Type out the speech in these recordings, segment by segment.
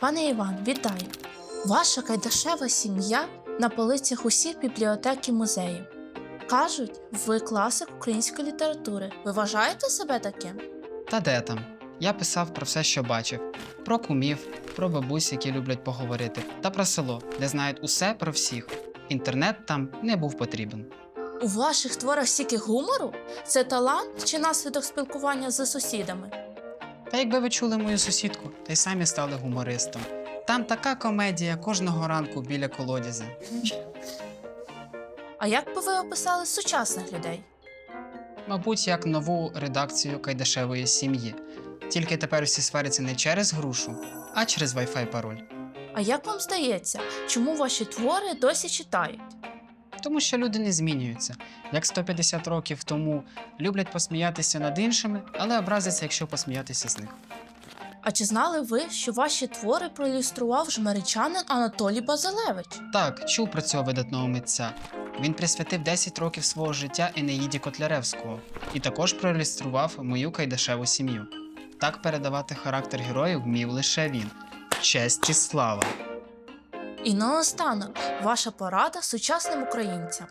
Пане Іван, вітаю! Ваша кайдашева сім'я на полицях усіх бібліотек і музеїв. Кажуть, ви класик української літератури. Ви вважаєте себе таким? Та де там? Я писав про все, що бачив: про кумів, про бабусь, які люблять поговорити, та про село, де знають усе про всіх. Інтернет там не був потрібен. У ваших творах стільки гумору? Це талант чи наслідок спілкування з сусідами? Та якби ви чули мою сусідку, та й самі стали гумористом. Там така комедія кожного ранку біля колодязя. А як би ви описали сучасних людей? Мабуть, як нову редакцію кайдашевої сім'ї. Тільки тепер всі сваряться не через грушу, а через Wi-Fi пароль. А як вам здається, чому ваші твори досі читають? Тому що люди не змінюються. Як 150 років тому люблять посміятися над іншими, але образяться, якщо посміятися з них. А чи знали ви, що ваші твори проілюстрував жмеричанин Анатолій Базилевич? Так, чув про цього видатного митця. Він присвятив 10 років свого життя Енеїді Котляревського і також проілюстрував мою кайдашеву сім'ю. Так передавати характер героїв вмів лише він. Честь і слава! І наостанок, ваша порада сучасним українцям.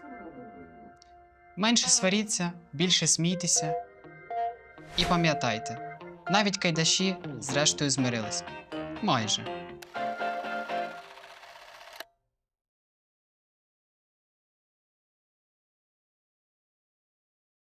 Менше сваріться, більше смійтеся. І пам'ятайте, навіть кайдаші зрештою змирились. Майже.